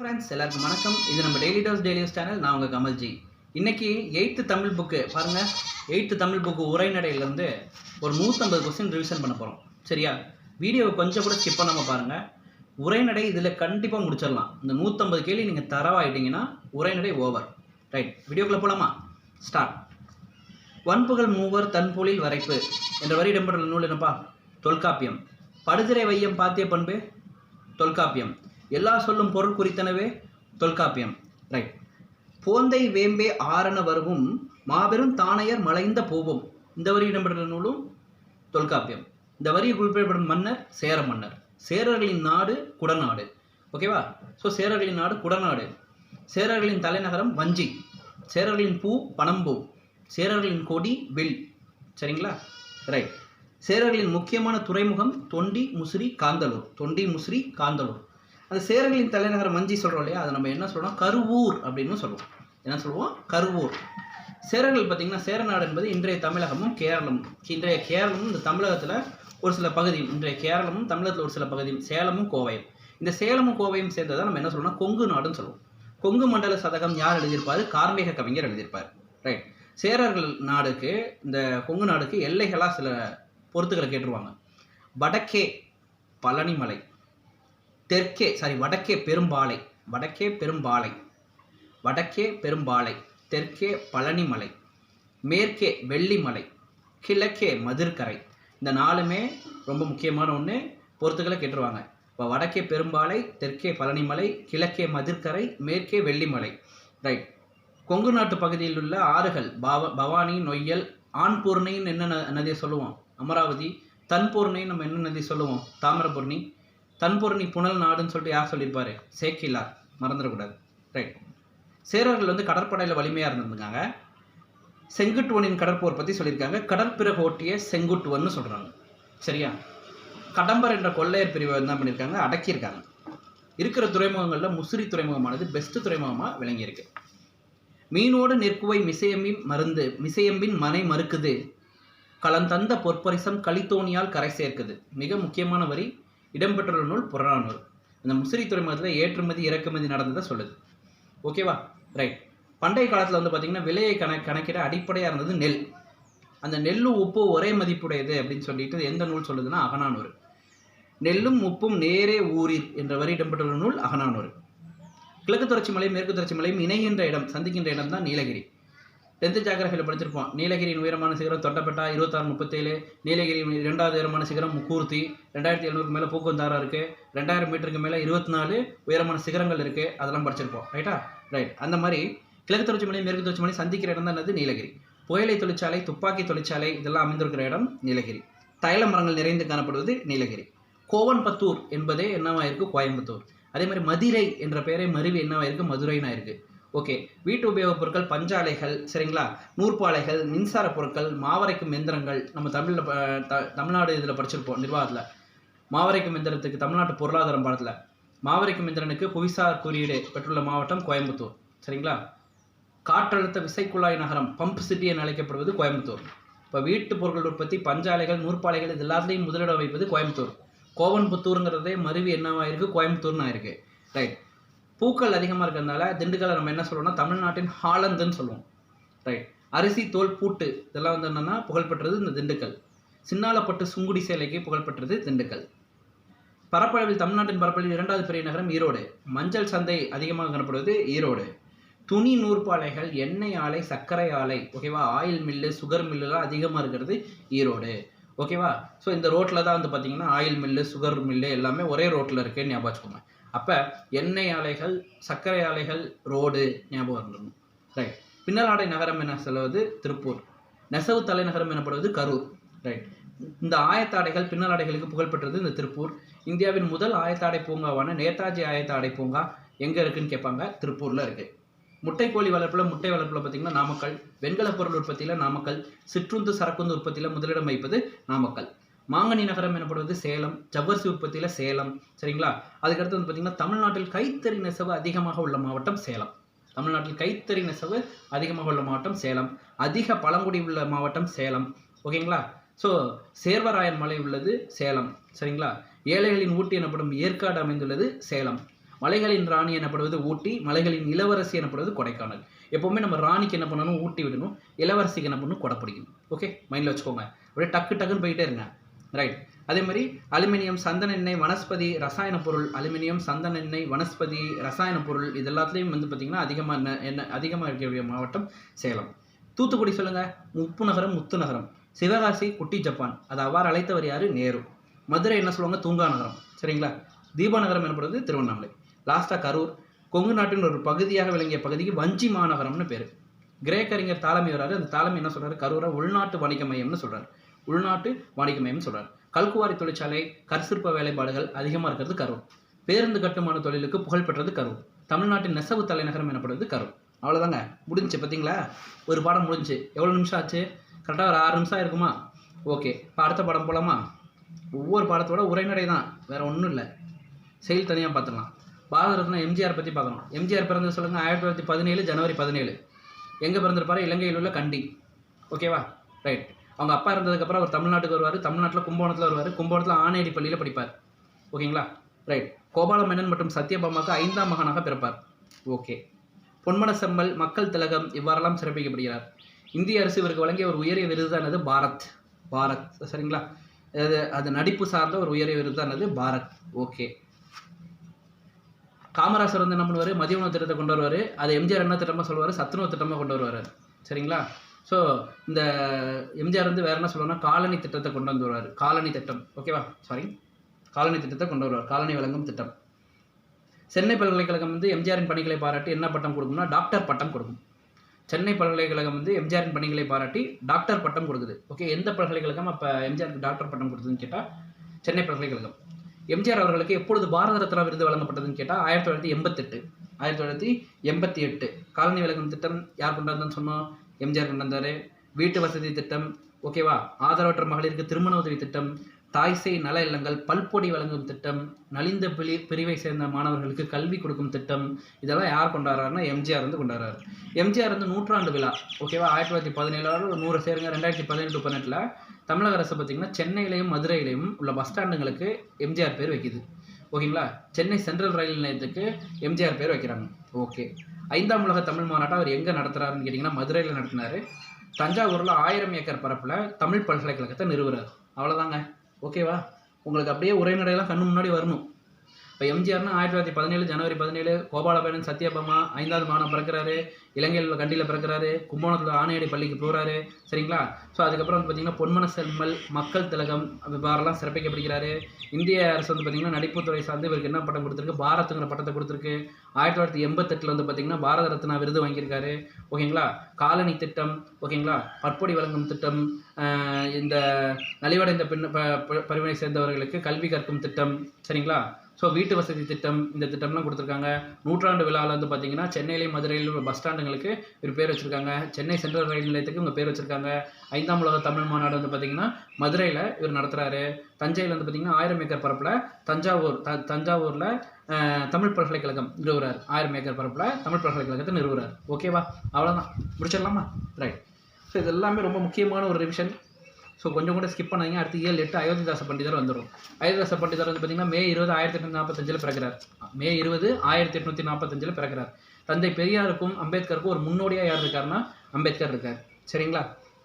Friends எல்லாருக்கும் வணக்கம். இது நம்ம டெய்லி டோஸ் டெய்லி சேனல் நான் உங்கள் கமல்ஜி. இன்னைக்கு எயித்து தமிழ் புக்கு பாருங்கள் எயித்து தமிழ் புக்கு உரைநடையிலேருந்து ஒரு நூற்றம்பது கொஸ்டின் ரிவிஷன் பண்ண போகிறோம் சரியா? வீடியோவை கொஞ்சம் கூட ஸ்கிப் பண்ணாமல் பாருங்கள் உரைநடை இதில் கண்டிப்பாக முடிச்சிடலாம். இந்த நூற்றம்பது கேள்வி நீங்கள் தரவாயிட்டீங்கன்னா உரைநடை ஓவர் ரைட் வீடியோக்குள்ளே போகலாமா ஸ்டார்ட் வன்புகள் மூவர் தன்பொழில் வரைப்பு என்ற வரி இடம்பெற்ற நூல் என்னப்பா? தொல்காப்பியம். படுதிரை வையம் பாத்திய பண்பு? தொல்காப்பியம். எல்லா சொல்லும் பொருள் குறித்தனவே? தொல்காப்பியம். ரைட் போந்தை வேம்பே ஆரண வருவும் மாபெரும் தானையர் மலைந்த பூவும் இந்த வரி இடம்பெற்ற நூலும்? தொல்காப்பியம். இந்த வரியை குறிப்பிடப்படும் மன்னர் சேர மன்னர். சேரர்களின் நாடு குடநாடு. ஓகேவா ஸோ சேரர்களின் நாடு குடநாடு. சேரர்களின் தலைநகரம் வஞ்சி. சேரர்களின் பூ பனம்பூ. சேரர்களின் கொடி வில். சரிங்களா? ரைட் சேரர்களின் முக்கியமான துறைமுகம் தொண்டி முசிறி காந்தலூர். தொண்டி முசிறி காந்தலூர். அந்த சேரர்களின் தலைநகரம் மஞ்சி சொல்கிறோம் இல்லையா? அதை நம்ம என்ன சொல்கிறோம் கருவூர் அப்படின்னு சொல்லுவோம். என்ன சொல்லுவோம்? கருவூர். சேரர்கள் பார்த்தீங்கன்னா சேரநாடு என்பது இன்றைய தமிழகமும் கேரளமும் இன்றைய கேரளமும் இந்த தமிழகத்தில் ஒரு சில பகுதியும் இன்றைய கேரளமும் தமிழகத்தில் ஒரு சில பகுதியும் சேலமும் கோவையும். இந்த சேலமும் கோவையும் சேர்ந்ததை நம்ம என்ன சொல்லுவோம்னா கொங்கு நாடுன்னு சொல்லுவோம். கொங்கு மண்டல சதகம் யார் எழுதியிருப்பார்? கார்மேக கவிஞர் எழுதியிருப்பார். ரைட் சேரர்கள் நாடுக்கு இந்த கொங்கு நாடுக்கு எல்லைகளாக சில பொறுத்துக்களை கேட்டுருவாங்க. வடக்கே பழனிமலை. தெற்கே சாரி வடக்கே பெரும்பாலை வடக்கே பெரும்பாலை வடக்கே பெரும்பாலை தெற்கே பழனிமலை மேற்கே வெள்ளிமலை கிழக்கே மதுர்கரை. இந்த நாலுமே ரொம்ப முக்கியமான ஒன்று பொறுத்துக்களை கேட்டுருவாங்க. இப்போ வடக்கே பெரும்பாலை தெற்கே பழனிமலை கிழக்கே மதுர்கரை மேற்கே வெள்ளிமலை. ரைட் கொங்கு நாட்டு பகுதியில் உள்ள ஆறுகள் பவ பவானி நொய்யல் ஆண்பூர்ணின்னு என்ன நதியை சொல்லுவோம்? அமராவதி தன்பூர்ணின்னு நம்ம என்ன நதி சொல்லுவோம்? தாமிரபூர்ணி. தன்பொருணி புனல் நாடுன்னு சொல்லிட்டு யார் சொல்லியிருப்பாரு? சேக்கிலார். மறந்துடக்கூடாது. ரைட் சேரர்கள் வந்து கடற்படையில் வலிமையாக இருந்திருந்தாங்க. செங்குட்டுவனின் கடற்போர் பற்றி சொல்லியிருக்காங்க. கடற்பிறகு ஓட்டிய செங்குட்டுவன்னு சொல்கிறாங்க சரியா? கடம்பர் என்ற கொள்ளையர் பிரிவை என்ன பண்ணியிருக்காங்க? அடக்கியிருக்காங்க. இருக்கிற துறைமுகங்களில் முசிறி துறைமுகமானது பெஸ்ட் துறைமுகமாக விளங்கியிருக்கு. மீனோடு நிற்குவை மிசையம்பின் மருந்து மிசையம்பின் மனை மறுக்குது. களந்தந்த பொற்பரிசம் கலித்தோனியால் கரை சேர்க்குது. மிக முக்கியமான வரி இடம்பெற்றுள்ள நூல் புறநானூறு. இந்த முசிறி துறைமுகத்தில் ஏற்றுமதி இறக்குமதி நடந்ததை சொல்லுது. ஓகேவா ரைட் பண்டைய காலத்தில் வந்து பார்த்திங்கன்னா விலையை கண கணக்கிட அடிப்படையாக இருந்தது நெல். அந்த நெல்லும் உப்பு ஒரே மதிப்புடையது அப்படின்னு சொல்லிட்டு எந்த நூல் சொல்லுதுன்னா அகநானூறு. நெல்லும் உப்பும் நேரே ஊரில் என்ற வரி இடம்பெற்றுள்ள நூல் அகநானூறு. கிழக்கு தொடர்ச்சி மலை மேற்கு தொடர்ச்சி மலையும் இணைகின்ற இடம் சந்திக்கின்ற இடம் தான் நீலகிரி. டென்த்து ஜாகிரபியில் படிச்சிருப்போம். நீலகிரியின் உயரமான சிகரம் தொட்டப்பட்டா இருபத்தாறு முப்பத்தேழு. நீலகிரியின் இரண்டாவது உயரமான சிகரம் முக்கூர்த்தி. ரெண்டாயிரத்தி எழுநூறுக்கு மேலே பூக்கந்தாரா இருக்குது ரெண்டாயிரம் மீட்டருக்கு மேலே இருபத்தி நாலு உயரமான சிகரங்கள் இருக்குது அதெல்லாம் படிச்சிருப்போம். ரைட்டா? ரைட். அந்த மாதிரி கிழக்கு தொடர்ச்சி மலை மேற்கு தொடர்ச்சி மலை சந்திக்கிற இடம் தான் என்னது? நீலகிரி. புயலை தொழிற்சாலை துப்பாக்கி தொழிற்சாலை இதெல்லாம் அமைந்திருக்கிற இடம் நீலகிரி. தைல மரங்கள் நிறைந்து காணப்படுவது நீலகிரி. கோவன்பத்தூர் என்பதே என்னவா இருக்குது கோயம்புத்தூர். அதே மாதிரி மதுரை என்ற பெயரை மருவி என்னவா இருக்குது மதுரைனா இருக்குது ஓகே. வீட்டு உபயோகப் பொருட்கள் பஞ்சாலைகள் சரிங்களா? நூற்பாலைகள் மின்சார பொருட்கள் மாவரைக்கும் எந்திரங்கள். நம்ம தமிழில் தமிழ்நாடு இதில் படிச்சிருப்போம் நிர்வாகத்தில். மாவரைக்கும் எந்திரத்துக்கு தமிழ்நாட்டு பொருளாதாரம் பாடத்தில். மாவரைக்கும் எந்திரனுக்கு புவிசார் குறியீடு பெற்றுள்ள மாவட்டம் கோயம்புத்தூர் சரிங்களா? காற்றழுத்த விசைக்குழாய் நகரம் பம்ப் சிட்டி என அழைக்கப்படுவது கோயம்புத்தூர். இப்போ வீட்டு பொருட்கள் உற்பத்தி பஞ்சாலைகள் நூற்பாலைகள் இது எல்லாத்துலேயும் முதலிடம் வைப்பது கோயம்புத்தூர். கோவன்புத்தூருங்கிறதே மருவி என்னவாயிருக்கு கோயம்புத்தூர்னு ஆயிருக்கு. ரைட் பூக்கள் அதிகமாக இருக்கிறதுனால திண்டுக்கல்லை நம்ம என்ன சொல்லுவோம்னா தமிழ்நாட்டின் ஹாலந்துன்னு சொல்லுவோம். ரைட் அரிசி தோல் பூட்டு இதெல்லாம் வந்து என்னென்னா புகழ்பெற்றது இந்த திண்டுக்கல். சின்னாலப்பட்டு சுங்குடி சேலைக்கு புகழ்பெற்றது திண்டுக்கல். பரப்பளவில் தமிழ்நாட்டின் பரப்பளவில் இரண்டாவது பெரிய நகரம் ஈரோடு. மஞ்சள் சந்தை அதிகமாக காணப்படுவது ஈரோடு. துணி நூற்பாலைகள் எண்ணெய் ஆலை சர்க்கரை ஆலை ஓகேவா? ஆயில் மில்லு சுகர் மில்லுலாம் அதிகமாக இருக்கிறது ஈரோடு. ஓகேவா? ஸோ இந்த ரோட்டில் தான் வந்து பார்த்தீங்கன்னா ஆயில் மில்லு சுகர் மில்லு எல்லாமே ஒரே ரோட்டில் இருக்குன்னு ஞாபகம் வச்சுக்கோங்க. அப்போ எண்ணெய் ஆலைகள் சர்க்கரை ஆலைகள் ரோடு ஞாபகம் இருந்துடணும் ரைட் பின்னலாடை நகரம் என சொல்வது திருப்பூர். நெசவு தலைநகரம் எனப்படுவது கரூர். ரைட் இந்த ஆயத்தாடைகள் பின்னலாடைகளுக்கு புகழ்பெற்றது இந்த திருப்பூர். இந்தியாவின் முதல் ஆயத்தாடை பூங்காவான நேதாஜி ஆயத்தாடை பூங்கா எங்கே இருக்குன்னு கேட்பாங்க? திருப்பூரில் இருக்குது முட்டைக்கோழி வளர்ப்பில் முட்டை வளர்ப்பில் பார்த்திங்கன்னா நாமக்கல். வெண்கலப் பொருள் உற்பத்தியில் நாமக்கல். சிற்றுந்து சரக்குந்து உற்பத்தியில் முதலிடம் வைப்பது நாமக்கல். மாங்கனி நகரம் எனப்படுவது சேலம் ஜவ்வரிசி உற்பத்தியில் சேலம் சரிங்களா? அதுக்கடுத்து வந்து பார்த்தீங்கன்னா தமிழ்நாட்டில் கைத்தறி நெசவு அதிகமாக உள்ள மாவட்டம் சேலம். தமிழ்நாட்டில் கைத்தறி நெசவு அதிகமாக உள்ள மாவட்டம் சேலம். அதிக பழங்குடி உள்ள மாவட்டம் சேலம். ஓகேங்களா? ஸோ சேர்வராயன் மலை உள்ளது சேலம் சரிங்களா? ஏழைகளின் ஊட்டி எனப்படும் ஏற்காடு அமைந்துள்ளது சேலம். மலைகளின் ராணி எனப்படுவது ஊட்டி மலைகளின் இளவரசி எனப்படுவது கொடைக்கானல். எப்போவுமே நம்ம ராணிக்கு என்ன பண்ணணும்? ஊட்டி விடணும். இளவரசிக்கு என்ன பண்ணணும்? கொடை பிடிக்கணும். ஓகே? மைண்டில் வச்சுக்கோங்க. அப்படியே டக்கு டக்குன்னு போயிட்டே இருங்க. ரைட் அதே மாதிரி அலுமினியம் சந்தன எண்ணெய் வனஸ்பதி ரசாயன பொருள் அலுமினியம் சந்தன எண்ணெய் வனஸ்பதி ரசாயன பொருள் இது எல்லாத்துலேயும் வந்து பார்த்திங்கன்னா அதிகமாக என்ன என்ன அதிகமாக இருக்கக்கூடிய மாவட்டம் சேலம். தூத்துக்குடி சொல்லுங்கள் உப்பு நகரம் முத்து நகரம். சிவகாசி குட்டி ஜப்பான். அது அவ்வாறு அழைத்தவர் யார்? நேரு. மதுரை என்ன சொல்லுவாங்க? தூங்கா நகரம். சரிங்களா? தீபாநகரம் எனப்படுவது திருவண்ணாமலை. லாஸ்ட்டாக கரூர். கொங்கு நாட்டின் ஒரு பகுதியாக விளங்கிய பகுதிக்கு வஞ்சி மாநகரம்னு பேர். கிரேக்கறிஞர் தாளமை தாலமி வராரு. அந்த தாலமி என்ன சொல்கிறாரு கரூரை உள்நாட்டு வணிக மையம்னு சொல்கிறார் உள்நாட்டு வணிக மையம்னு கல்குவாரி தொழிற்சாலை கற்சிற்ப வேலைப்பாடுகள் அதிகமாக இருக்கிறது கரூர். பேருந்து கட்டுமான தொழிலுக்கு புகழ்பெற்றது கரூர். தமிழ்நாட்டின் நெசவு தலைநகரம் எனப்படுவது கரூர். அவ்வளோதாங்க முடிஞ்சுச்சு பார்த்தீங்களா ஒரு பாடம் முடிஞ்சு. எவ்வளோ நிமிஷம் ஆச்சு? கரெக்டாக ஒரு ஆறு நிமிஷம் இருக்குமா ஓகே இப்போ அடுத்த பாடம் போலாமா? ஒவ்வொரு பாடத்தோட உரைநடை தான். வேறு ஒன்றும் இல்லை. செயல் தனியாக பார்த்துக்கலாம் பாரத ரத்னா எம்ஜிஆர் பற்றி பார்க்கணும் எம்ஜிஆர் பிறந்தது சொல்லுங்கள் ஆயிரத்தி தொள்ளாயிரத்தி பதினேழு ஜனவரி பதினேழு. எங்கே பிறந்திருப்பாரு? இலங்கையில் உள்ள கண்டி. ஓகேவா ரைட் அவங்க அப்பா இருந்ததுக்கப்புறம் அவர் தமிழ்நாட்டுக்கு வருவார் தமிழ்நாட்டில் கும்பகோணத்தில் வருவார். கும்பகோணத்தில் ஆனேடி பள்ளியில் படிப்பார். ஓகேங்களா? ரைட் கோபால மேனன் மற்றும் சத்யபாமாவுக்கு ஐந்தாம் மகனாக பிறப்பார். ஓகே பொன்மன செம்மல் மக்கள் திலகம் இவ்வாறெல்லாம் சிறப்பிக்கப்படுகிறார். இந்திய அரசு இவருக்கு வழங்கிய ஒரு உயரிய விருதானது பாரத். பாரத். சரிங்களா? அது அது நடிப்பு சார்ந்த ஒரு உயரிய விருதானது பாரத். ஓகே காமராசர் வந்து என்ன பண்ணுவார்? மதிய உணவு திட்டத்தை கொண்டு வருவார். அது எம்ஜிஆர் என்ன திட்டமாக சொல்லுவார்? சத்துணவு திட்டமாக கொண்டு வருவார். சரிங்களா? ஸோ இந்த எம்ஜிஆர் வந்து வேற என்ன சொல்லணும்னா காலனி திட்டத்தை கொண்டு வந்து வருவார். காலனி திட்டம். ஓகேவா சாரி காலனி திட்டத்தை கொண்டு வருவார். காலனி வழங்கும் திட்டம். சென்னை பல்கலைக்கழகம் வந்து எம்ஜிஆரின் பணிகளை பாராட்டி என்ன பட்டம் கொடுக்கும்னா டாக்டர் பட்டம் கொடுக்கும். சென்னை பல்கலைக்கழகம் வந்து எம்ஜிஆரின் பணிகளை பாராட்டி டாக்டர் பட்டம் கொடுக்குது. ஓகே எந்த பல்கலைக்கழகம் அப்போ எம்ஜிஆருக்கு டாக்டர் பட்டம் கொடுத்ததுன்னு கேட்டால் சென்னை பல்கலைக்கழகம். எம்ஜிஆர் அவர்களுக்கு எப்பொழுது பாரத ரத்னா விருது வழங்கப்பட்டதுன்னு கேட்டால் ஆயிரத்தி தொள்ளாயிரத்தி எண்பத்தெட்டு. ஆயிரத்தி தொள்ளாயிரத்தி எண்பத்தி எட்டு. காலனி விலகும் திட்டம் யார் கொண்டு சொன்னோம்? எம்ஜிஆர் கொண்டு வந்தார் வீட்டு வசதி திட்டம் ஓகேவா ஆதரவற்ற மகளிருக்கு திருமண உதவி திட்டம் தாய்சை நல இல்லங்கள் பல்பொடி வழங்கும் திட்டம் நலிந்த பிரி பிரிவை சேர்ந்த மாணவர்களுக்கு கல்வி கொடுக்கும் திட்டம் இதெல்லாம் யார் கொண்டாடுறாருன்னா எம்ஜிஆர் வந்து கொண்டாடுறாரு. எம்ஜிஆர் வந்து நூற்றாண்டு விழா ஓகேவா ஆயிரத்தி தொள்ளாயிரத்தி பதினேழாவது நூறு சேருங்க ரெண்டாயிரத்தி பதினெட்டு பதினெட்டில் தமிழக அரசு பார்த்திங்கன்னா சென்னையிலையும் மதுரையிலையும் உள்ள பஸ் ஸ்டாண்டுங்களுக்கு எம்ஜிஆர் பேர் வைக்குது. ஓகேங்களா? சென்னை சென்ட்ரல் ரயில் நிலையத்துக்கு எம்ஜிஆர் பேர் வைக்கிறாங்க. ஓகே. ஐந்தாம் உலக தமிழ் மாநாட்டம் அவர் எங்கே நடத்துகிறாருன்னு கேட்டிங்கன்னா மதுரையில் நடத்தினார். தஞ்சாவூரில் ஆயிரம் ஏக்கர் பரப்பில் தமிழ் பல்கலைக்கழகத்தை நிறுவுறாரு. அவ்வளோதாங்க ஓகேவா? உங்களுக்கு அப்படியே உரைநடையெல்லாம் கண்ணு முன்னாடி வரணும். இப்போ எம்ஜிஆர்னா ஆயிரத்தி தொள்ளாயிரத்தி பதினேழு ஜனவரி பதினேழு கோபாலபேரன் சத்யபாமா ஐந்தாவது மாதம் பிறக்கிறாரு இலங்கையில் கண்டியில் பிறக்கிறாரு கும்பகோணத்தில் ஆணையடி பள்ளிக்கு போகிறாரு சரிங்களா? ஸோ அதுக்கப்புறம் வந்து பார்த்தீங்கன்னா பொன்மன செம்மல் மக்கள் திலகம் இவ்வாறெல்லாம் சிறப்பிக்கப்படுகிறாரு. இந்திய அரசு வந்து பார்த்தீங்கன்னா நடிப்புத்துறை சார்ந்து இவருக்கு என்ன பட்டம் கொடுத்துருக்கு? பாரத்துங்கிற பட்டத்தை கொடுத்துருக்கு. ஆயிரத்தி தொள்ளாயிரத்தி எண்பத்தெட்டில் வந்து பார்த்தீங்கன்னா பாரத ரத்னா விருது வாங்கியிருக்காரு. ஓகேங்களா? காலனி திட்டம் ஓகேங்களா? பற்பொடி வழங்கும் திட்டம் இந்த நலிவடைந்த பின் ப ப- பிரிவினை சேர்ந்தவர்களுக்கு கல்வி கற்கும் திட்டம் சரிங்களா? ஸோ வீட்டு வசதி திட்டம் இந்த திட்டம்லாம் கொடுத்துருக்காங்க. நூற்றாண்டு விழாவில் வந்து பார்த்தீங்கன்னா சென்னையிலையும் மதுரையிலும் உள்ள பஸ் ஸ்டாண்டுங்களுக்கு இவர் பேர் வச்சுருக்காங்க. சென்னை சென்ட்ரல் ரயில் நிலையத்துக்கு இவங்க பேர் வச்சுருக்காங்க. ஐந்தாம் உலக தமிழ் மாநாடு வந்து பார்த்தீங்கன்னா மதுரையில் இவர் நடத்துகிறாரு தஞ்சையில் வந்து பார்த்தீங்கன்னா ஆயிரம் ஏக்கர் பரப்பில் தஞ்சாவூர் த தஞ்சாவூரில் தமிழ் பல்கலைக்கழகம் நிறுவுறார். ஆயிரம் ஏக்கர் பரப்பில் தமிழ் பல்கலைக்கழகத்தை நிறுவுறார். ஓகேவா அவ்வளோதான் முடிச்சிடலாமா? ரைட் ஸோ இது எல்லாமே ரொம்ப முக்கியமான ஒரு ரிவிஷன் ஸோ கொஞ்சம் கூட ஸ்கிப் பண்ணாங்க அடுத்து ஏழு எட்டு அயோத்திதாச பண்டிதர் வந்துடும் அயோத்திதாச பண்டிதர் வந்து பார்த்தீங்கன்னா மே இருபது ஆயிரத்தி எட்நூத்தி நாற்பத்தஞ்சில் பிறக்கிறார். மே இருபது ஆயிரத்தி எட்நூற்றி நாற்பத்தஞ்சில் பிறக்கிறார். தந்தை பெரியாருக்கும் அம்பேத்கருக்கும் ஒரு முன்னோடியாக யார் இருக்காருன்னா அம்பேத்கர் இருக்கார். சரிங்களா?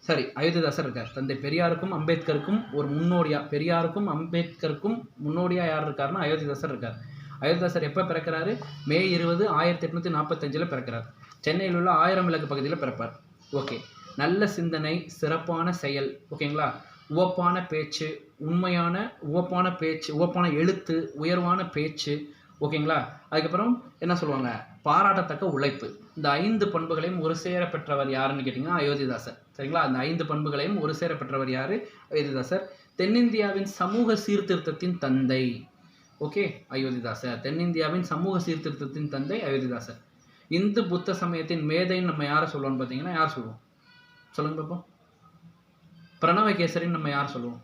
சரி அயோத்திதாசர் இருக்கார். தந்தை பெரியாருக்கும் அம்பேத்கருக்கும் ஒரு முன்னோடியா பெரியாருக்கும் அம்பேத்கருக்கும் முன்னோடியாக யார் இருக்காருன்னா அயோத்திதாசர் இருக்கார். அயோத்திதாசர் எப்போ பிறக்கிறாரு? மே இருபது ஆயிரத்தி எட்நூத்தி நாற்பத்தஞ்சில் பிறக்கிறார். சென்னையில் உள்ள ஆயிரம் விளக்கு பகுதியில் பிறப்பார். ஓகே. நல்ல சிந்தனை சிறப்பான செயல் ஓகேங்களா? உவப்பான பேச்சு உண்மையான உவப்பான பேச்சு உவப்பான எழுத்து உயர்வான பேச்சு ஓகேங்களா? அதுக்கப்புறம் என்ன சொல்லுவாங்க? பாராட்டத்தக்க உழைப்பு. இந்த ஐந்து பண்புகளையும் ஒரு சேர பெற்றவர் யாருன்னு கேட்டிங்கன்னா அயோத்திதாசர். சரிங்களா? அந்த ஐந்து பண்புகளையும் ஒரு சேர பெற்றவர் யார்? அயோத்திதாசர். தென்னிந்தியாவின் சமூக சீர்திருத்தத்தின் தந்தை. ஓகே? அயோத்திதாசர். தென்னிந்தியாவின் சமூக சீர்திருத்தத்தின் தந்தை அயோத்திதாசர். இந்து புத்த சமயத்தின் மேதைன்னு நம்ம யாரை சொல்லுவோம்னு பார்த்தீங்கன்னா யார் சொல்லுவோம்? சொல்லுங்க பாப்போம். பிரணவ கேசரின்னு நம்ம யார் சொல்லுவோம்?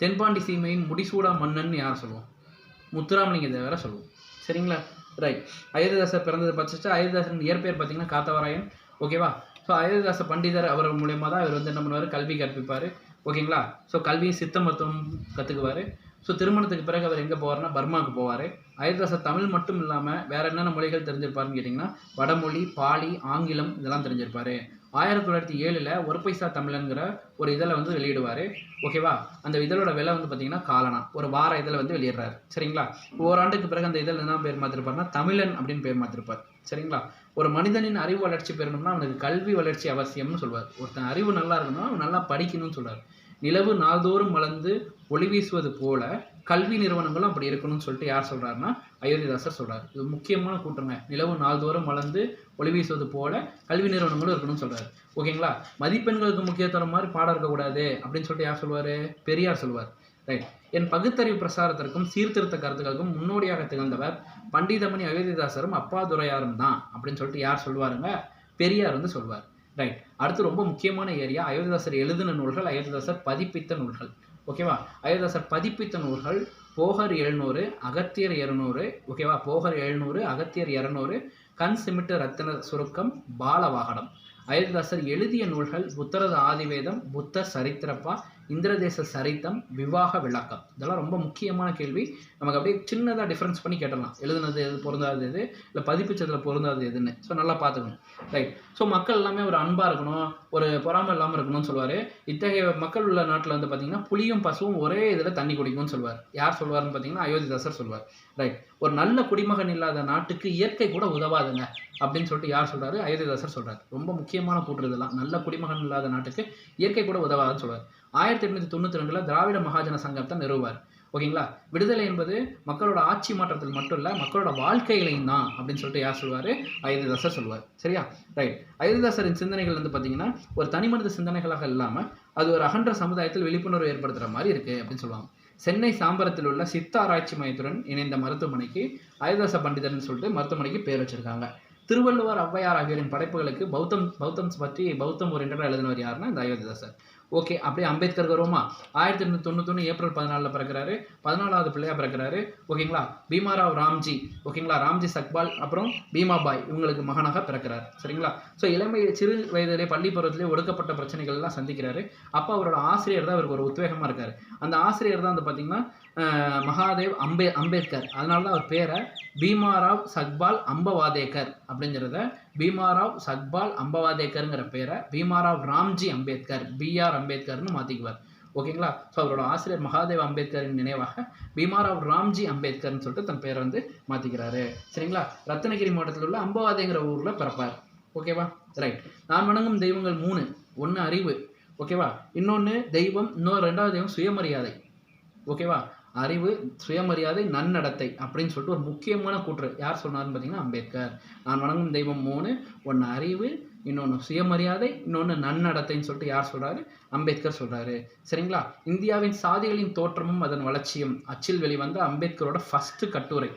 தென்பாண்டி சீமையின் முடிசூடா மன்னன் யார் சொல்லுவோம்? முத்துராமலிங்க தேவரை சொல்லுவோம். சரிங்களா? ரைட் அயோத்திதாசர் பிறந்தது பட்சத்து அயோத்திதாசன் இயற்பெயர் பார்த்தீங்கன்னா காத்தவராயன். ஓகேவா ஸோ அயோத்திதாச பண்டிதர் அவர் மூலயமா தான் அவர் வந்து என்ன பண்ணுவார்? கல்வி கற்பிப்பார். ஓகேங்களா ஸோ கல்வியும் சித்த மருத்துவம் கற்றுக்குவார் ஸோ திருமணத்துக்கு பிறகு அவர் எங்கே போவார்னா பர்மாவுக்கு போவார். அயோத்திதாசர் தமிழ் மட்டும் இல்லாமல் வேறு என்னென்ன மொழிகள் தெரிஞ்சிருப்பாருன்னு கேட்டிங்கன்னா வடமொழி பாலி ஆங்கிலம் இதெல்லாம் தெரிஞ்சிருப்பார். ஆயிரத்தி தொள்ளாயிரத்தி ஏழில் ஒரு பைசா தமிழன்கிற ஒரு இதழை வந்து வெளியிடுவார். ஓகேவா அந்த இதழோட விலை வந்து பார்த்தீங்கன்னா காலனா. ஒரு வார இதழை வந்து வெளியிடுறாரு. சரிங்களா? ஓராண்டுக்கு பிறகு அந்த இதழ் என்ன பேர் மாற்றிருப்பாருன்னா தமிழன் அப்படின்னு பேர் மாற்றிருப்பார் சரிங்களா? ஒரு மனிதனின் அறிவு வளர்ச்சி பெறணும்னா அவனுக்கு கல்வி வளர்ச்சி அவசியம்னு சொல்வார். ஒருத்தன் அறிவு நல்லா இருக்கணும்னா அவன் நல்லா படிக்கணும்னு சொல்கிறார் நிலவு நாள்தோறும் வளர்ந்து ஒளி வீசுவது போல கல்வி நிறுவனங்களும் அப்படி இருக்கணும்னு சொல்லிட்டு யார் சொல்கிறாருன்னா அயோத்திதாசர் சொல்கிறார் இது முக்கியமான கூட்டங்க நிலவு நாள்தோறும் வளர்ந்து ஒளி வீசுவது போல கல்வி நிறுவனங்களும் இருக்கணும்னு சொல்கிறார் ஓகேங்களா? மதிப்பெண்களுக்கு முக்கியத்துவம் மாதிரி பாடம் இருக்கக்கூடாது அப்படின்னு சொல்லிட்டு யார் சொல்வார் பெரியார் சொல்லுவார். ரைட். என் பகுத்தறிவு பிரசாரத்திற்கும் சீர்திருத்த கருத்துக்களுக்கும் முன்னோடியாக திகழ்ந்தவர் பண்டிதமணி அயோத்திதாசரும் அப்பாதுரையாரும் தான் அப்படின்னு சொல்லிட்டு யார் சொல்லுவாருங்க? பெரியார் வந்து சொல்வார் ரைட். அடுத்து ரொம்ப முக்கியமான ஏரியா அயோத்திதாசர் எழுதின நூல்கள் அயோத்திதாசர் பதிப்பித்த நூல்கள். ஓகேவா அயோத்திதாசர் பதிப்பித்த நூல்கள் போகர் எழுநூறு அகத்தியர் இருநூறு ஓகேவா போகர் எழுநூறு அகத்தியர் இரநூறு கண் சிமிட்டு ரத்தன சுருக்கம் பாலவாகனம். அயோத்திதாசர் எழுதிய நூல்கள் புத்தரது ஆதிவேதம் புத்தர் சரித்திரப்பா இந்திரதேச சரித்தம் விவாக விளக்கம். இதெல்லாம் ரொம்ப முக்கியமான கேள்வி. நமக்கு அப்படியே சின்னதாக டிஃப்ரென்ஸ் பண்ணி கேட்டலாம் எழுதுனது எது பொருந்தாதது எது இல்லை பதிப்பிச்சதில் பொருந்தாதது எதுன்னு. ஸோ நல்லா பார்த்துக்கணும். ரைட் ஸோ மக்கள் எல்லாமே ஒரு அன்பாக இருக்கணும் ஒரு பொறாமை இல்லாமல் இருக்கணும்னு சொல்லுவார். இத்தகைய மக்கள் உள்ள நாட்டில் வந்து பார்த்தீங்கன்னா புலியும் பசுவும் ஒரே இதில் தண்ணி குடிக்கும்னு சொல்லுவார். யார் சொல்லுவார்னு பார்த்தீங்கன்னா அயோத்திதாசர் சொல்வார் ரைட் ஒரு நல்ல குடிமகன் இல்லாத நாட்டுக்கு இயற்கை கூட உதவாதுங்க. அப்படின்னு சொல்லிட்டு யார் சொல்றாரு? அயோத்திதாசர் சொல்றாரு. ரொம்ப முக்கியமான கூற்று இதெல்லாம். நல்ல குடிமகன் இல்லாத நாட்டுக்கு இயற்கை கூட உதவாதுன்னு சொல்றாரு ஆயிரத்தி எட்நூத்தி தொண்ணூற்றி ரெண்டுல திராவிட மகாஜன சங்கத்தை நிறுவார் ஓகேங்களா? விடுதலை என்பது மக்களோட ஆட்சி மாற்றத்தில் மட்டும் இல்லை மக்களோட வாழ்க்கைகளையும் தான் அப்படின்னு சொல்லிட்டு யார் சொல்வார்? அயோத்திதாசர் சொல்வார். சரியா? ரைட் அயோத்திதாசரின் சிந்தனைகள் வந்து பார்த்தீங்கன்னா ஒரு தனிமனித சிந்தனைகளாக இல்லாமல் அது ஒரு அகன்ற சமுதாயத்தில் விழிப்புணர்வு ஏற்படுத்துகிற மாதிரி இருக்குது அப்படின்னு சொல்லுவாங்க. சென்னை சாம்பரத்தில் உள்ள சித்த ஆராய்ச்சி மையத்துடன் இணைந்த மருத்துவமனைக்கு அயோத்திதாச பண்டிதர்னு சொல்லிட்டு மருத்துவமனைக்கு பேர் வச்சிருக்காங்க. திருவள்ளுவர் ஔவையார் ஆகியோரின் படைப்புகளுக்கு பௌத்தம் பௌத்தம் பற்றி பௌத்தம் ஒரு ஓரியன்டாக எழுதினவர் யாருன்னா இந்த அயோத்திதாசர் ஓகே அப்படியே அம்பேத்கர் வருவோமா ஆயிரத்தி எண்ணூற்றி தொண்ணூத்தொன்று ஏப்ரல் பதினாலில் பிறக்கிறாரு. பதினாலாவது பிள்ளையா பிறக்கிறாரு. ஓகேங்களா? பீமாராவ் ராம்ஜி. ஓகேங்களா? ராம்ஜி சக்பால் அப்புறம் பீமாபாய் இவங்களுக்கு மகனாக பிறக்கிறார். சரிங்களா? ஸோ இளமை சிறு வயதிலே பள்ளி பருவத்திலே ஒடுக்கப்பட்ட பிரச்சனைகள் எல்லாம் சந்திக்கிறாரு. அப்போ அவரோட ஆசிரியர் தான் அவருக்கு ஒரு உத்வேகமாக இருக்கார். அந்த ஆசிரியர் தான் வந்து பார்த்தீங்கன்னா மகாதேவ் அம்பே அம்பேத்கர். அதனால தான் அவர் பேரை பீமாராவ் சக்பால் அம்பவாதேக்கர் அப்படிங்கிறத பீமாராவ் சக்பால் அம்பவாதேக்கருங்கிற பேரை பீமாராவ் ராம்ஜி அம்பேத்கர் பிஆர் அம்பேத்கர்னு மாற்றிக்குவார் ஓகேங்களா? ஸோ அவரோட ஆசிரியர் மகாதேவ் அம்பேத்கரின் நினைவாக பீமாராவ் ராம்ஜி அம்பேத்கர்னு சொல்லிட்டு தன் பேரை வந்து மாற்றிக்கிறாரு சரிங்களா? ரத்னகிரி மாவட்டத்தில் உள்ள அம்பவாதேங்கிற ஊரில் பிறப்பார். ஓகேவா? ரைட் நான் வணங்கும் தெய்வங்கள் மூணு. ஒன்று அறிவு. ஓகேவா? இன்னொன்று தெய்வம் இன்னொரு ரெண்டாவது தெய்வம் சுயமரியாதை. ஓகேவா? அறிவு சுயமரியாதை நன்னடத்தை அப்படின்னு சொல்லிட்டு ஒரு முக்கியமான கூற்று. யார் சொன்னார்னு பார்த்தீங்கன்னா அம்பேத்கர். நான் வணங்கும் தெய்வம் மூணு ஒன்று அறிவு இன்னொன்று சுயமரியாதை இன்னொன்று நன்னடத்தைன்னு சொல்லிட்டு யார் சொல்கிறாரு அம்பேத்கர் சொல்கிறாரு சரிங்களா? இந்தியாவின் சாதிகளின் தோற்றமும் அதன் வளர்ச்சியும் அச்சில் வெளிவந்த அம்பேத்கரோட ஃபஸ்ட்டு கட்டுரை.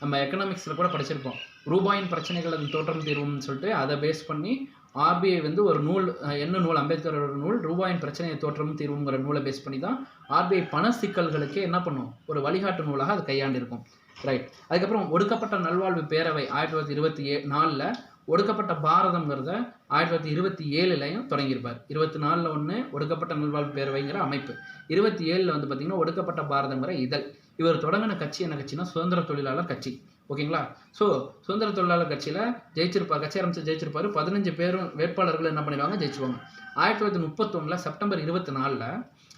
நம்ம எக்கனாமிக்ஸில் கூட படிச்சிருப்போம். ரூபாயின் பிரச்சனைகள் அதன் தோற்றம் தீர்வும்னு சொல்லிட்டு அதை பேஸ் பண்ணி ஆர்பிஐ வந்து ஒரு நூல் என்ன நூல்? அம்பேத்கரோட நூல் ரூபாயின் பிரச்சனையை தோற்றமும் தீர்வுங்கிற நூலை பேஸ் பண்ணி தான் ஆர்பிஐ பண சிக்கல்களுக்கே என்ன பண்ணும்? ஒரு வழிகாட்டு நூலாக அது கையாண்டிருக்கும். ரைட் அதுக்கப்புறம் ஒடுக்கப்பட்ட நல்வாழ்வு பேரவை ஆயிரத்தி தொள்ளாயிரத்தி இருபத்தி ஏ நாலில் ஒடுக்கப்பட்ட பாரதம்ங்கிறத ஆயிரத்தி தொள்ளாயிரத்தி இருபத்தி ஏழுலையும் தொடங்கியிருப்பார். இருபத்தி நாலில் ஒன்று ஒடுக்கப்பட்ட நல்வாழ்வு பேரவைங்கிற அமைப்பு. இருபத்தி ஏழில் வந்து பார்த்தீங்கன்னா ஒடுக்கப்பட்ட பாரதங்கிற இதழ். இவர் தொடங்கின கட்சி என்ன கட்சினா சுதந்திர தொழிலாளர் கட்சி. ஓகேங்களா? ஸோ சுதந்திர தொழிலாளர் கட்சியில் ஜெயிச்சிருப்பார் கட்சி ஆரம்பிச்சு ஜெயிச்சிருப்பாரு. பதினஞ்சு பேரும் வேட்பாளர்கள் என்ன பண்ணிடுவாங்க? ஜெயிச்சுவாங்க ஆயிரத்தி தொள்ளாயிரத்தி முப்பத்தொன்னில் செப்டம்பர் இருபத்தி நாலில்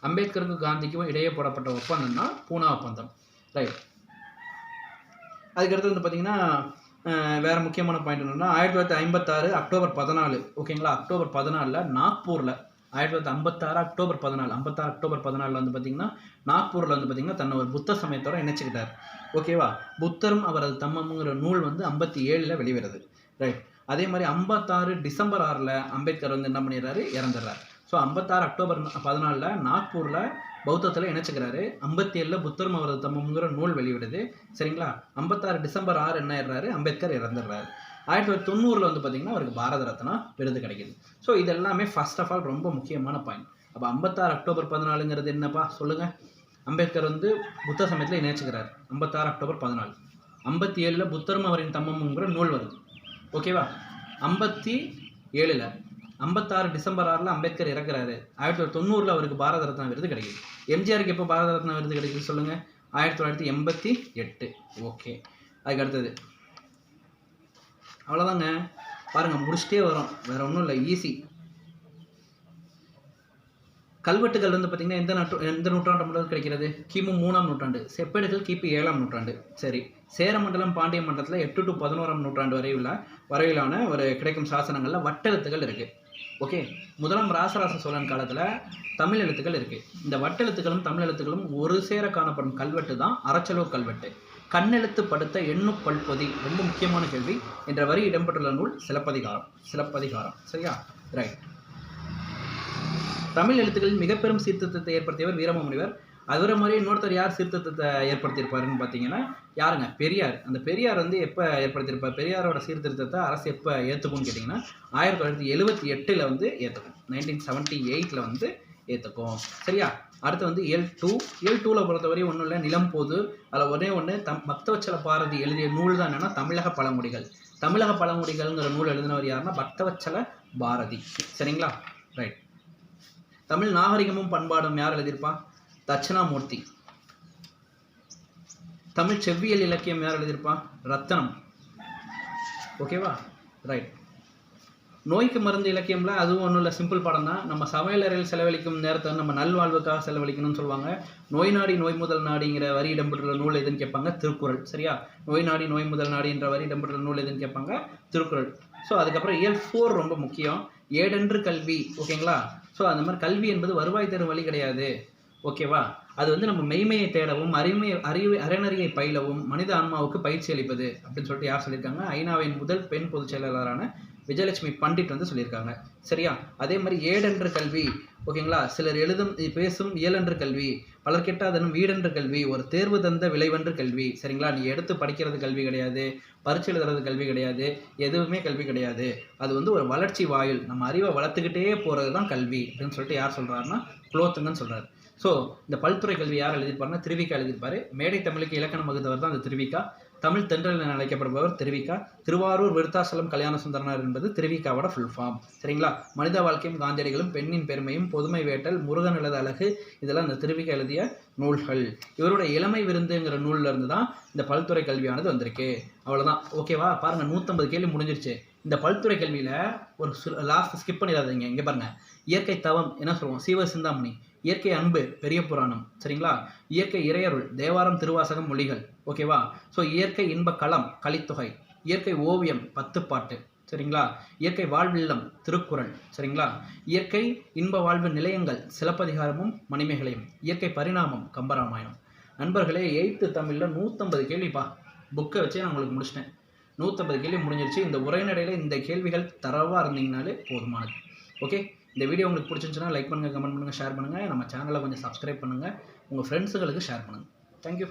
அம்பேத்கருக்கும் காந்திக்கும் இடையே போடப்பட்ட ஒப்பந்தம் தான் பூனா ஒப்பந்தம். ரைட் அதுக்கடுத்து வந்து பார்த்தீங்கன்னா வேறு முக்கியமான பாயிண்ட் என்னென்னா ஆயிரத்தி தொள்ளாயிரத்தி ஐம்பத்தாறு அக்டோபர் பதினாலு. ஓகேங்களா? அக்டோபர் பதினாலில் நாக்பூரில் ஆயிரத்தி தொள்ளாயிரத்தி ஐம்பத்தாறு அக்டோபர் பதினாலு ஐம்பத்தாறு அக்டோபர் பதினாலில் வந்து பார்த்தீங்கன்னா நாக்பூரில் வந்து பார்த்தீங்கன்னா தன்னை ஒரு புத்த சமயத்தோட இணைச்சிக்கிட்டார். ஓகேவா புத்தரும் அவரது தம்மம்ங்கிற நூல் வந்து ஐம்பத்தி ஏழில் வெளிவருது. ரைட் அதே மாதிரி ஐம்பத்தாறு டிசம்பர் ஆறில் அம்பேத்கர் வந்து என்ன பண்ணிடுறாரு? இறந்துடுறார். ஸோ ஐம்பத்தாறு அக்டோபர் பதினாலில் நாக்பூரில் பௌத்தத்தில் இணைச்சிக்கிறாரு. ஐம்பத்தி ஏழில் புத்தரும் அவரது தம்மம்ங்கிற நூல் வெளிவிடுது. சரிங்களா? ஐம்பத்தாறு டிசம்பர் ஆறு என்ன ஆயிடுறாரு? அம்பேத்கர் இறந்துடுறாரு. ஆயிரத்தி தொள்ளாயிரத்தி தொண்ணூறில் வந்து பார்த்தீங்கன்னா அவருக்கு பாரத ரத்னா விருது கிடைக்குது. ஸோ இது எல்லாமே ஃபர்ஸ்ட் ஆஃப் ஆல் ரொம்ப முக்கியமான பாயிண்ட் அப்போ ஐம்பத்தாறு அக்டோபர் பதினாலுங்கிறது என்னப்பா? சொல்லுங்கள் அம்பேத்கர் வந்து புத்த சமயத்தில் இணைச்சிக்கிறார். ஐம்பத்தாறு அக்டோபர் பதினாலு. ஐம்பத்தி ஏழில் புத்தரும் அவரின் தம்மம்ங்கிற நூல் வருது. ஓகேவா ஐம்பத்தி ஏழில் ஐம்பத்தாறு டிசம்பர் ஆறில் அம்பேத்கர் இறக்குறாரு. ஆயிரத்தி தொள்ளாயிரத்தி தொண்ணூறில் அவருக்கு பாரத ரத்னா விருது கிடைக்குது. எம்ஜிஆருக்கு எப்போ பாரத ரத்னா விருது கிடைக்குது சொல்லுங்கள் ஆயிரத்தி தொள்ளாயிரத்தி எண்பத்தி எட்டு. ஓகே அதுக்கு அடுத்தது. அவ்வளோதாங்க பாருங்கள் முடிச்சுட்டே வரோம். வேறு ஒன்றும் இல்லை ஈஸி கல்வெட்டுகள் வந்து பார்த்திங்கன்னா எந்த நட்டு எந்த நூற்றாண்டு முதல் கிடைக்கிறது? கிமு மூணாம் நூற்றாண்டு செப்பேடுகள் கிபி ஏழாம் நூற்றாண்டு. சரி சேர மண்டலம் பாண்டிய மண்டலத்தில் எட்டு டு பதினோராம் நூற்றாண்டு வரை உள்ள வரையிலான ஒரு கிடைக்கும் சாசனங்களில் வட்டெழுத்துகள் இருக்குது ஓகே முதலாம் ராசராச சோழன் காலத்தில் தமிழ் எழுத்துக்கள் இருக்குது இந்த வட்டெழுத்துக்களும் தமிழ் எழுத்துக்களும் ஒரு சேர காணப்படும் கல்வெட்டு தான் அறச்சலோ கல்வெட்டு. கண்ணெழுத்து படுத்த எண்ணு பல்பொதி ரொம்ப முக்கியமான கேள்வி. என்ற வரி இடம்பெற்றுள்ள நூல் சிலப்பதிகாரம். சிலப்பதிகாரம். சரியா? ரைட் தமிழ் எழுத்துக்களில் மிக பெரும் சீர்திருத்தத்தை ஏற்படுத்தியவர் வீரமாமுனிவர். அதுவரை மாதிரி இன்னொருத்தர் யார் சீர்திருத்தத்தை ஏற்படுத்தியிருப்பாருன்னு பார்த்தீங்கன்னா யாருங்க? பெரியார். அந்த பெரியார் வந்து எப்போ ஏற்படுத்தியிருப்பார்? பெரியாரோட சீர்திருத்தத்தை அரசு எப்போ ஏற்றுக்கும்னு கேட்டிங்கன்னா ஆயிரத்தி தொள்ளாயிரத்தி எழுபத்தி எட்டில் வந்து ஏற்றுக்கும் நைன்டீன் செவன்ட்டி எயிட்டில் வந்து ஏற்றுக்கும் சரியா? அடுத்து வந்து எல் டூ. எல் டூவில் பொறுத்தவரை ஒன்றும் இல்லை நிலம் போது. அதில் ஒரே ஒன்று தம் பக்தவச்சல பாரதி எழுதிய நூல் தான் என்னென்னா தமிழக பழமொழிகள் தமிழக பழமொழிகள்ங்கிற நூல் எழுதினவர் யாருன்னா பக்தவச்சல பாரதி. சரிங்களா? ரைட் தமிழ் நாகரிகமும் பண்பாடும் யார் எழுதியிருப்பா? தட்சிணாமூர்த்தி. தமிழ் செவ்வியல் இலக்கியம் யார் எழுதியிருப்பா? ரத்தனம். ஓகேவா ரைட் நோய்க்கு மருந்து இலக்கியம்ல அதுவும் ஒன்றும் இல்லை சிம்பிள் படம் தான் நம்ம சமையலறையில் செலவழிக்கும் நேரத்தை நம்ம நல்வாழ்வுக்காக செலவழிக்கணும்னு சொல்லுவாங்க. நோய் நாடி நோய் முதல் நாடிங்கிற வரி இடம்பெற்றுள்ள நூல் எதுன்னு கேட்பாங்க? திருக்குறள். சரியா? நோய் நாடி நோய் முதல் நாடி என்ற வரி இடம்பெற்றுள்ள நூல் எதுன்னு கேட்பாங்க? திருக்குறள். ஸோ அதுக்கப்புறம் இயல் ஃபோர் ரொம்ப முக்கியம். ஏடென்று கல்வி. ஓகேங்களா? ஸோ அந்த மாதிரி கல்வி என்பது வருவாய் தரும் வழி கிடையாது. ஓகேவா? அது வந்து நம்ம மெய்மையை தேடவும் அறிமை அறிவு அறநறியை பயிலவும் மனித ஆன்மாவுக்கு பயிற்சி அளிப்பது அப்படின்னு சொல்லிட்டு யார் சொல்லியிருக்காங்க? ஐநாவின் முதல் பெண் பொதுச் செயலாளரான விஜயலட்சுமி பண்டிட் வந்து சொல்லியிருக்காங்க. சரியா? அதே மாதிரி ஏடென்ற கல்வி ஓகேங்களா? சிலர் எழுதும் பேசும் இயலென்ற கல்வி பலர் கெட்டாதனும் வீடென்ற கல்வி ஒரு தேர்வு தந்த விளைவென்று கல்வி. சரிங்களா? நீ எடுத்து படிக்கிறது கல்வி கிடையாது பரிச்சு எழுதுறது கல்வி கிடையாது எதுவுமே கல்வி கிடையாது. அது வந்து ஒரு வளர்ச்சி வாயில். நம்ம அறிவை வளர்த்துக்கிட்டே போகிறது தான் கல்வி அப்படின்னு சொல்லிட்டு யார் சொல்கிறாருன்னா குலோத்துங்கன்னு சொல்கிறார் ஸோ இந்த பல்துறை கல்வி யார் எழுதியிருப்பாருன்னா திருவிக்கா எழுதியிருப்பாரு. மேடை தமிழுக்கு இலக்கணம் வகுத்தவர் தான் அந்த திருவிக்கா. தமிழ் தென்றல் என அழைக்கப்படுபவர் திருவிக்கா. திருவாரூர் விருத்தாசலம் கல்யாண சுந்தரனார் என்பது திருவிக்காவோட ஃபுல் ஃபார்ம் சரிங்களா? மனித வாழ்க்கையும் காந்தியடிகளும் பெண்ணின் பெருமையும் பொதுமை வேட்டல் முருகன் எழுத அழகு இதெல்லாம் இந்த திருவிக்கா எழுதிய நூல்கள். இவருடைய இளமை விருந்துங்கிற நூலில் இருந்து தான் இந்த பல்துறை கல்வியானது வந்திருக்கு. அவ்வளோதான் ஓகேவா பாருங்கள் நூற்றம்பது கேள்வி முடிஞ்சிருச்சு. இந்த பல்துறை கல்வியில் ஒரு லாஸ்ட் ஸ்கிப் பண்ணிடாதீங்க. இங்கே பாருங்க. இயற்கை தவம் என்ன சொல்லுவோம்? சீவ சிந்தாமணி. இயற்கை அன்பு பெரிய புராணம். சரிங்களா? இயற்கை இறையருள் தேவாரம் திருவாசகம் மொழிகள் ஓகேவா ஸோ இயற்கை இன்ப களம் கலித்தொகை. இயற்கை ஓவியம் பத்து பாட்டு. சரிங்களா? இயற்கை வாழ்வில்லம் திருக்குறள். சரிங்களா? இயற்கை இன்ப வாழ்வு நிலையங்கள் சிலப்பதிகாரமும் மணிமேகலையும். இயற்கை பரிணாமம் கம்பராமாயணம். நண்பர்களே எயித்து தமிழில் நூற்றம்பது கேள்விப்பா புக்கை வச்சே நான் உங்களுக்கு முடிச்சிட்டேன். நூற்றம்பது கேள்வி முடிஞ்சிருச்சு. இந்த உரைநடையில் இந்த கேள்விகள் தரவாக இருந்தீங்கனாலே போதுமானது. ஓகே இந்த வீடியோ உங்களுக்கு பிடிச்சிருந்துச்சுன்னா லைக் பண்ணுங்கள் கமெண்ட் பண்ணுங்கள் ஷேர் பண்ணுங்கள் நம்ம சேனலை கொஞ்சம் சப்ஸ்கிரைப் பண்ணுங்கள் உங்கள் ஃப்ரெண்ட்ஸுகளுக்கு ஷேர் பண்ணுங்கள் தேங்க்யூ